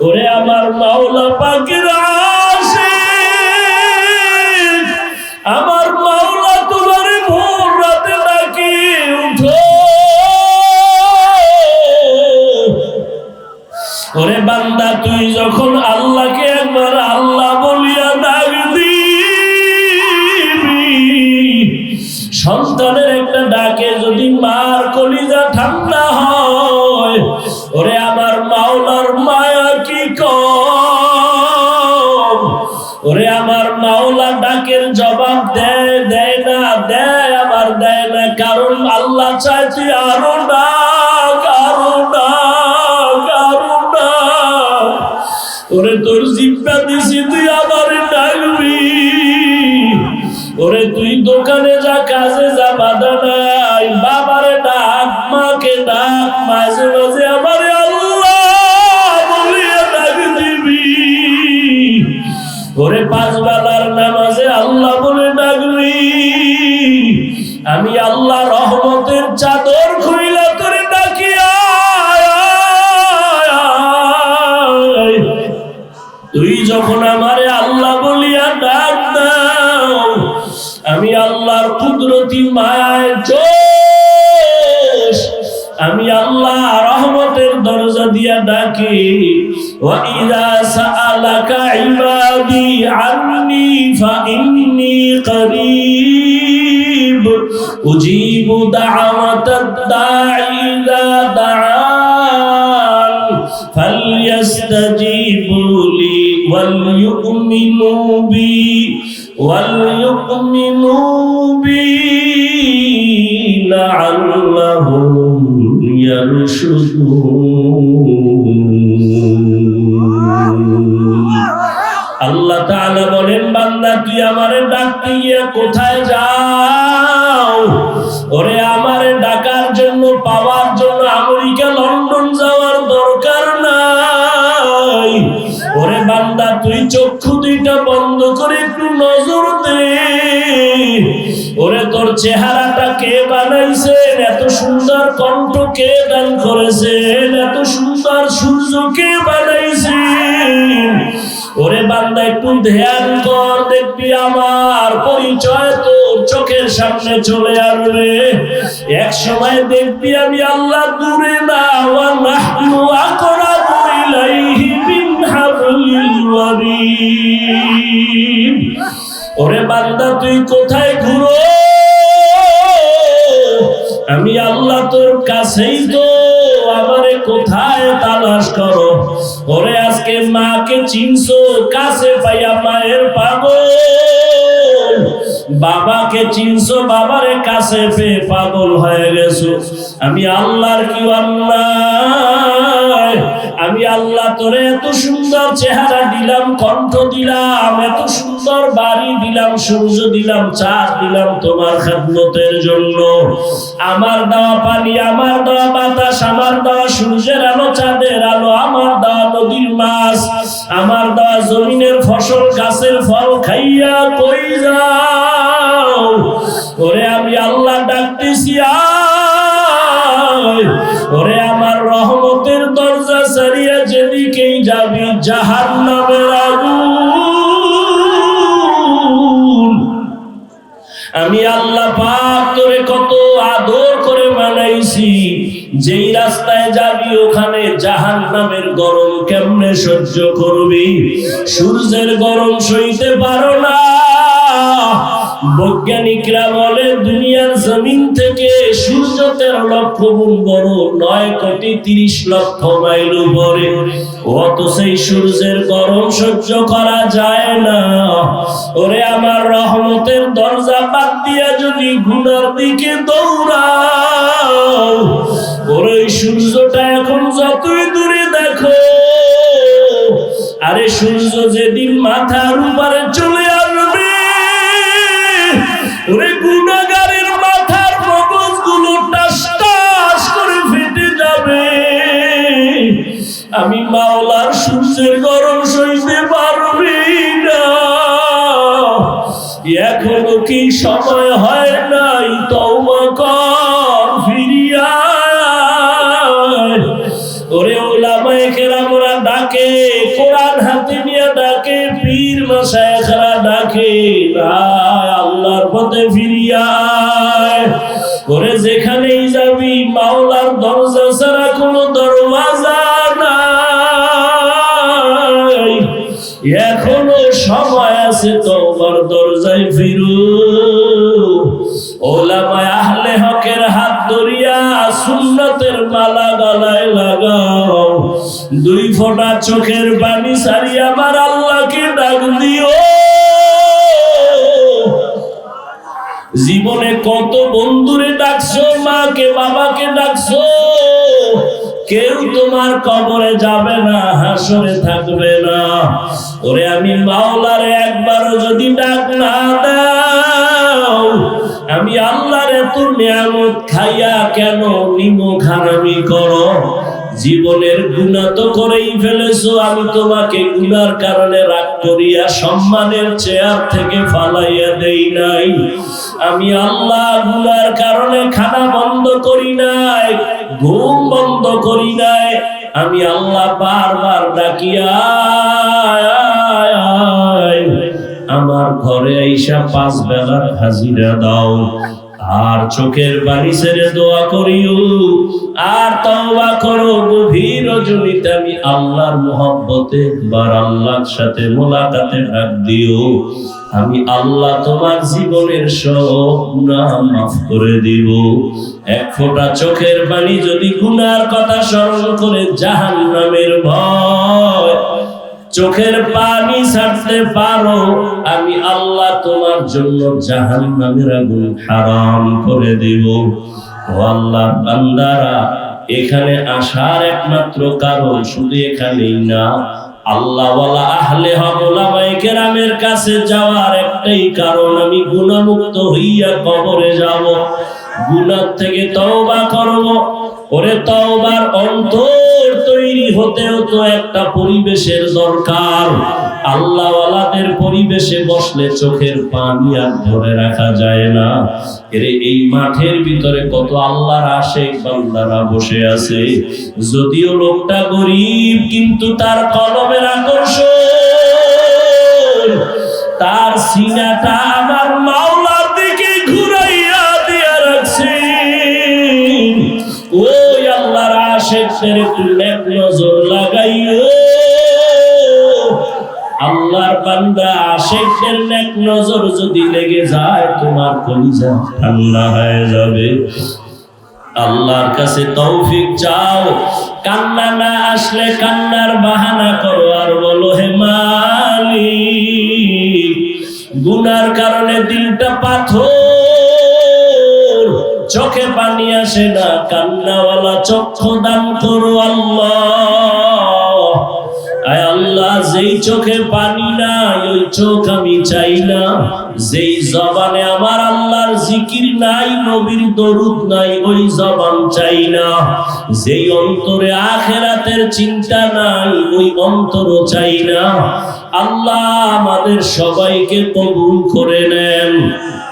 ওরে আমার মাওলা পাখির কারণ আল্লাহ আরও না ওরে তোর জিব্বা দিছি, তুই আবার ডাকবি। ওরে তুই দোকানে যা, কাজে যা বাধা নাই কুদরতি মায়ায় জোশ আমি আল্লাহ রহমতের দরজা দিয়া ডাকি وَإِذَا سَأَلَكَ عِبَادِي عَنِّي فَإِنِّي قَرِيبٌ أُجِيبُ دَعْوَةَ الدَّاعِ إِذَا دَعَانِ فَلْيَسْتَجِيبُوا لِي وَلْيُؤْمِنُوا بِي وَلْيُؤْمِنُوا بِي لَعَلَّهُمْ يرشدون আল্লাহ তাআলা বলেন বান্দা তুই আমারে ডাকতে গিয়ে কোথায় যাও ওরে আমারে ডাকার জন্য পাওয়ার জন্য আমেরিকা লন্ডন যাওয়ার দরকার নাই ওরে বান্দা তুই চক্ষু দুইটা চেহারাটা কে বানাইছেন, এত সুন্দর কণ্ঠ কে দান করেছেন, এত সুন্দর সূর্য কে বানাইছেন। ওরে বান্দা, একটু ধ্যান কর, দেখবি আমার পরিচয় তোর চোখের সামনে চলে আসবে। এক সময় দেখবি আমি আল্লাহ দূরে না ওরে বান্দা, তুই কোথায় ঘুরো? আমি আল্লাহ তোর কাছেই তো, আমারে কোথায় তালাশ করো? ওরে আজকে মাকে চিনছো, কাছে পাইয়া মায়ের পাগল। বাবাকে চিনছো, বাবারে কাছে পে পাগল হয়ে গেছো। আমি আল্লাহর কি আমি আল্লাহ তোরে এত সুন্দর চেহারা দিলাম, কণ্ঠ দিলাম, এত সুন্দর বাড়ি দিলাম, সূর্য দিলাম, চাঁদ দিলাম তোমার খেদমতের জন্য। আমার দেওয়া পানি, আমার দেওয়া বাতাস, আমার দেওয়া সূর্যের আলো, চাঁদের আলো, আমার দেওয়া নদীর মাছ, আমার দেওয়া জমিনের ফসল, গাছের ফল খাইয়া কই যাও? ওরে আমি আল্লাহ আমি আল্লাহ পাক তোরে কত আদর করে বানাইছি যেই রাস্তায় যাবি ওখানে জাহান নামের গরম কেমনে সহ্য করবি? সূর্যের গরম সইতে পারো না। বৈজ্ঞানিকরা বলে, দুনিয়ার জমিন থেকে সূর্য তেরো লক্ষ গুণ বড়, নয় কোটি তিরিশ লক্ষ মাইল উপরে। অত সেই সূর্যের গরম সহ্য করা যায় না। ওরে আমার রহমতের দরজা বাদ দিয়া যদি গুনার দিকে দৌড়াও, ওরে সূর্যটা এখন যতই দূরে দেখো, আরে সূর্য যেদিন মাথার উপরে চলে মাথার ফেটে যাবে। আমি মাওলার সূর্যের গরম সইতে পারবি না। এখনও কি সময় হয় নাই তওবা পথে ফিরিয়ায় করে যেখানেই যাবি, মাওলার দরজা ছাড়া কোনো দরওয়াজা নাই। এখনও সময় আছে তোমার দরজায় ফিরু। ওলামায় আহলে হকের হাত ধরিয়া সুন্নতের মালা গলায় লাগাও। দুই ফোঁটা চোখের পানি সারি আমার আল্লাহকে জীবনে কত বন্ধুরে ডাকছো, মাকে, বাবাকে ডাকছো? কেউ তোমার কবরে যাবে না, হাসরে থাকবে না। ওরে আমি মাওলারে একবারও যদি ডাক না দাও, আমি আল্লাহর এত নিয়ামত খাইয়া কেন নিমক হারামি করো? জীবনের গুণা তো করেই ফেলেছো, আমি তোমাকে গুনার কারণে রাগ করিয়া সম্মানের চেয়ার থেকে ফালাইয়া দেই নাই। আমি আল্লাহ গুনার কারণে খানা বন্ধ করি নাই, ঘুম বন্ধ করি নাই। আমি আল্লাহ বারবার ডাকিয়া আমার ঘরে আইসা পাঁচ বেলার হাজিরা দাও, আর চোখের বাড়ি ছেড়ে দোয়া করিও, আর তওবা করো। রজনীতে আমি আল্লাহর মোহব্বতে একবার আল্লাহর সাথে মোলাকাতে ডাক দিও। আমি আল্লাহ তোমার জীবনের সব গুনাহ মাফ করে দিব। এক ফোঁটা চোখের পানি যদি গুনার কথা স্মরণ করে জাহান্নামের ভয়, চোখের পানি ছাড়তে পারো। আমি আল্লাহ তোমার জন্য জাহান নামের আগুন হারাম করে দেব। ও আল্লাহ বান্দারা এখানে আসার একমাত্র কারণ শুধু এখানেই না আহলে কাছে যাওয়ার একটাই কারণ, আমি গুণামুক্ত হইয়া কবরে যাব গুনার থেকে তওবা করব। ওরে তওবার অন্তর তৈরি হতেও তো একটা পরিবেশের দরকার। আল্লাহওয়ালাদের পরিবেশে বসলে চোখের পানি আর ধরে রাখা যায় না। এরে, এই মাঠের ভিতরে কত আল্লাহর আশেক বান্দারা বসে আছে। যদিও লোকটা গরিব, কিন্তু তার কলমের আকর্ষণ। তার সিনাটা আমার মাওলার দিকে ঘুরাইয়া দিয়া রাখছে। ওই আল্লাহর আশেকদের একটু নজর লাগাইও। নেক নজর যদি লেগে যায়, তোমার কলিজা ঠান্ডা হয়ে যাবে। আল্লাহর কাছে তৌফিক চাও। কান্না না আসলে কান্নার বাহানা করো আর বলো, হে মালিক, গুনার কারণে দিলটা পাথর, চোখে পানি আসে না। কান্নাওয়ালা চক্ষু দান করো আল্লাহ। যেই চোখে পানি নাই, ওই চোখ আমি চাই না যেই জবানে আমার আল্লাহর জিকির নাই, নবীর দরুদ নাই, ওই জবান চাই না যেই অন্তরে আখেরাতের চিন্তা নাই, ওই অন্তর চাই না আল্লাহ আমাদের সবাইকে কবুল করে নেন।